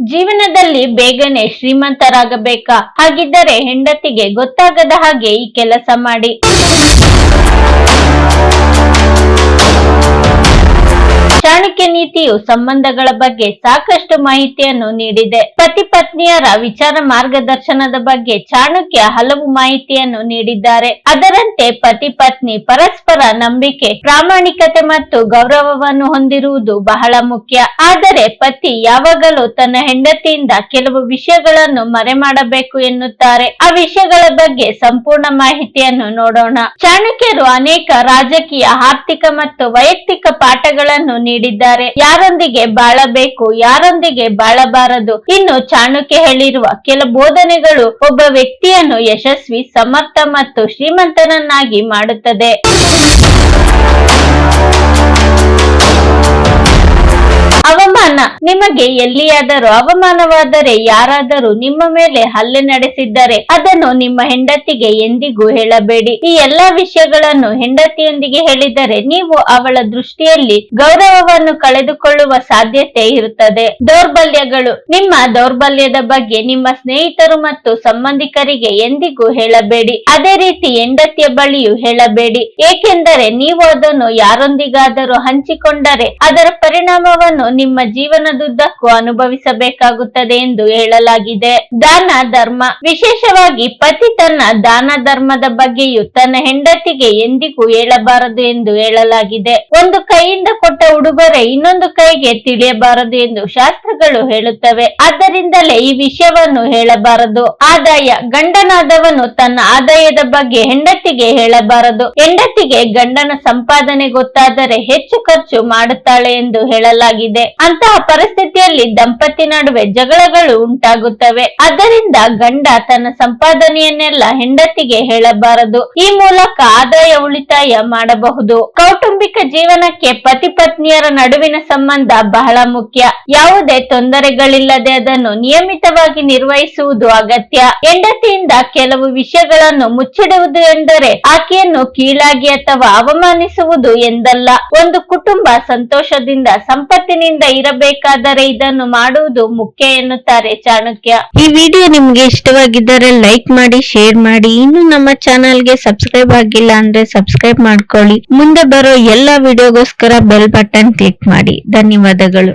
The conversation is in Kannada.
ಜೀವನದಲ್ಲಿ ಬೇಗನೆ ಶ್ರೀಮಂತರಾಗಬೇಕಾ? ಹಾಗಿದ್ದರೆ ಹೆಂಡತಿಗೆ ಗೊತ್ತಾಗದ ಹಾಗೆ ಈ ಕೆಲಸ ಮಾಡಿ. ಚಾಣಕ್ಯ ನೀತಿಯು ಸಂಬಂಧಗಳ ಬಗ್ಗೆ ಸಾಕಷ್ಟು ಮಾಹಿತಿಯನ್ನು ನೀಡಿದೆ. ಪತಿ ಪತ್ನಿಯರ ವಿಚಾರ ಮಾರ್ಗದರ್ಶನದ ಬಗ್ಗೆ ಚಾಣಕ್ಯ ಹಲವು ಮಾಹಿತಿಯನ್ನು ನೀಡಿದ್ದಾರೆ. ಅದರಂತೆ ಪತಿ ಪತ್ನಿ ಪರಸ್ಪರ ನಂಬಿಕೆ, ಪ್ರಾಮಾಣಿಕತೆ ಮತ್ತು ಗೌರವವನ್ನು ಹೊಂದಿರುವುದು ಬಹಳ ಮುಖ್ಯ. ಆದರೆ ಪತಿ ಯಾವಾಗಲೂ ತನ್ನ ಹೆಂಡತಿಯಿಂದ ಕೆಲವು ವಿಷಯಗಳನ್ನು ಮರೆ ಮಾಡಬೇಕು ಎನ್ನುತ್ತಾರೆ. ಆ ವಿಷಯಗಳ ಬಗ್ಗೆ ಸಂಪೂರ್ಣ ಮಾಹಿತಿಯನ್ನು ನೋಡೋಣ. ಚಾಣಕ್ಯರು ಅನೇಕ ರಾಜಕೀಯ, ಆರ್ಥಿಕ ಮತ್ತು ವೈಯಕ್ತಿಕ ಪಾಠಗಳನ್ನು ನೀಡಿದ್ದಾರೆ. ಯಾರೊಂದಿಗೆ ಬಾಳಬೇಕು, ಯಾರೊಂದಿಗೆ ಬಾಳಬಾರದು. ಇನ್ನು ಚಾಣಕ್ಯ ಹೇಳಿರುವ ಕೆಲ ಬೋಧನೆಗಳು ಒಬ್ಬ ವ್ಯಕ್ತಿಯನ್ನು ಯಶಸ್ವಿ, ಸಮರ್ಥ ಮತ್ತು ಶ್ರೀಮಂತನನ್ನಾಗಿ ಮಾಡುತ್ತದೆ. ನಿಮಗೆ ಎಲ್ಲಿಯಾದರೂ ಅವಮಾನವಾದರೆ ಯಾರಾದರೂ ನಿಮ್ಮ ಮೇಲೆ ಹಲ್ಲೆ ನಡೆಸಿದ್ದರೆ ಅದನ್ನು ನಿಮ್ಮ ಹೆಂಡತಿಗೆ ಎಂದಿಗೂ ಹೇಳಬೇಡಿ. ಈ ಎಲ್ಲಾ ವಿಷಯಗಳನ್ನು ಹೆಂಡತಿಯೊಂದಿಗೆ ಹೇಳಿದರೆ ನೀವು ಅವಳ ದೃಷ್ಟಿಯಲ್ಲಿ ಗೌರವವನ್ನು ಕಳೆದುಕೊಳ್ಳುವ ಸಾಧ್ಯತೆ ಇರುತ್ತದೆ. ದೌರ್ಬಲ್ಯಗಳು. ನಿಮ್ಮ ದೌರ್ಬಲ್ಯದ ಬಗ್ಗೆ ನಿಮ್ಮ ಸ್ನೇಹಿತರು ಮತ್ತು ಸಂಬಂಧಿಕರಿಗೆ ಎಂದಿಗೂ ಹೇಳಬೇಡಿ. ಅದೇ ರೀತಿ ಹೆಂಡತಿಯ ಬಳಿಯೂ ಹೇಳಬೇಡಿ. ಏಕೆಂದರೆ ನೀವು ಅದನ್ನು ಯಾರೊಂದಿಗಾದರೂ ಹಂಚಿಕೊಂಡರೆ ಅದರ ಪರಿಣಾಮವನ್ನು ನಿಮ್ಮ ಜೀವನದುದ್ದಕ್ಕೂ ಅನುಭವಿಸಬೇಕಾಗುತ್ತದೆ ಎಂದು ಹೇಳಲಾಗಿದೆ. ದಾನ ಧರ್ಮ. ವಿಶೇಷವಾಗಿ ಪತಿ ತನ್ನ ದಾನ ಧರ್ಮದ ಬಗ್ಗೆಯೂ ತನ್ನ ಹೆಂಡತಿಗೆ ಎಂದಿಗೂ ಹೇಳಬಾರದು ಎಂದು ಹೇಳಲಾಗಿದೆ. ಒಂದು ಕೈಯಿಂದ ಕೊಟ್ಟ ಉಡುಗೊರೆ ಇನ್ನೊಂದು ಕೈಗೆ ತಿಳಿಯಬಾರದು ಎಂದು ಶಾಸ್ತ್ರಗಳು ಹೇಳುತ್ತವೆ. ಆದ್ದರಿಂದಲೇ ಈ ವಿಷಯವನ್ನು ಹೇಳಬಾರದು. ಆದಾಯ. ಗಂಡನಾದವನು ತನ್ನ ಆದಾಯದ ಬಗ್ಗೆ ಹೆಂಡತಿಗೆ ಹೇಳಬಾರದು. ಹೆಂಡತಿಗೆ ಗಂಡನ ಸಂಪಾದನೆ ಗೊತ್ತಾದರೆ ಹೆಚ್ಚು ಖರ್ಚು ಮಾಡುತ್ತಾಳೆ ಎಂದು ಹೇಳಲಾಗಿದೆ. ಅಂತಹ ಪರಿಸ್ಥಿತಿಯಲ್ಲಿ ದಂಪತಿ ನಡುವೆ ಜಗಳಗಳು ಉಂಟಾಗುತ್ತವೆ. ಅದರಿಂದ ಗಂಡ ತನ್ನ ಸಂಪಾದನೆಯನ್ನೆಲ್ಲ ಹೆಂಡತಿಗೆ ಹೇಳಬಾರದು. ಈ ಮೂಲಕ ಆದಾಯ ಉಳಿತಾಯ ಮಾಡಬಹುದು. ಕೌಟುಂಬಿಕ ಜೀವನಕ್ಕೆ ಪತಿ ಪತ್ನಿಯರ ನಡುವಿನ ಸಂಬಂಧ ಬಹಳ ಮುಖ್ಯ. ಯಾವುದೇ ತೊಂದರೆಗಳಿಲ್ಲದೆ ಅದನ್ನು ನಿಯಮಿತವಾಗಿ ನಿರ್ವಹಿಸುವುದು ಅಗತ್ಯ. ಹೆಂಡತಿಯಿಂದ ಕೆಲವು ವಿಷಯಗಳನ್ನು ಮುಚ್ಚಿಡುವುದು ಎಂದರೆ ಆಕೆಯನ್ನು ಕೀಳಾಗಿ ಅಥವಾ ಅವಮಾನಿಸುವುದು ಎಂದಲ್ಲ. ಒಂದು ಕುಟುಂಬ ಸಂತೋಷದಿಂದ, ಸಂಪತ್ತಿನಿಂದ ಇರಬೇಕಾದರೆ ಇದನ್ನು ಮಾಡುವುದು ಮುಖ್ಯ ಎನ್ನುತ್ತಾರೆ ಚಾಣಕ್ಯ. ಈ ವಿಡಿಯೋ ನಿಮ್ಗೆ ಇಷ್ಟವಾಗಿದ್ದರೆ ಲೈಕ್ ಮಾಡಿ, ಶೇರ್ ಮಾಡಿ. ಇನ್ನು ನಮ್ಮ ಚಾನಲ್ಗೆ ಸಬ್ಸ್ಕ್ರೈಬ್ ಆಗಿಲ್ಲ ಅಂದ್ರೆ ಸಬ್ಸ್ಕ್ರೈಬ್ ಮಾಡ್ಕೊಳ್ಳಿ. ಮುಂದೆ ಬರೋ ಎಲ್ಲಾ ವಿಡಿಯೋಗೋಸ್ಕರ ಬೆಲ್ ಬಟನ್ ಕ್ಲಿಕ್ ಮಾಡಿ. ಧನ್ಯವಾದಗಳು.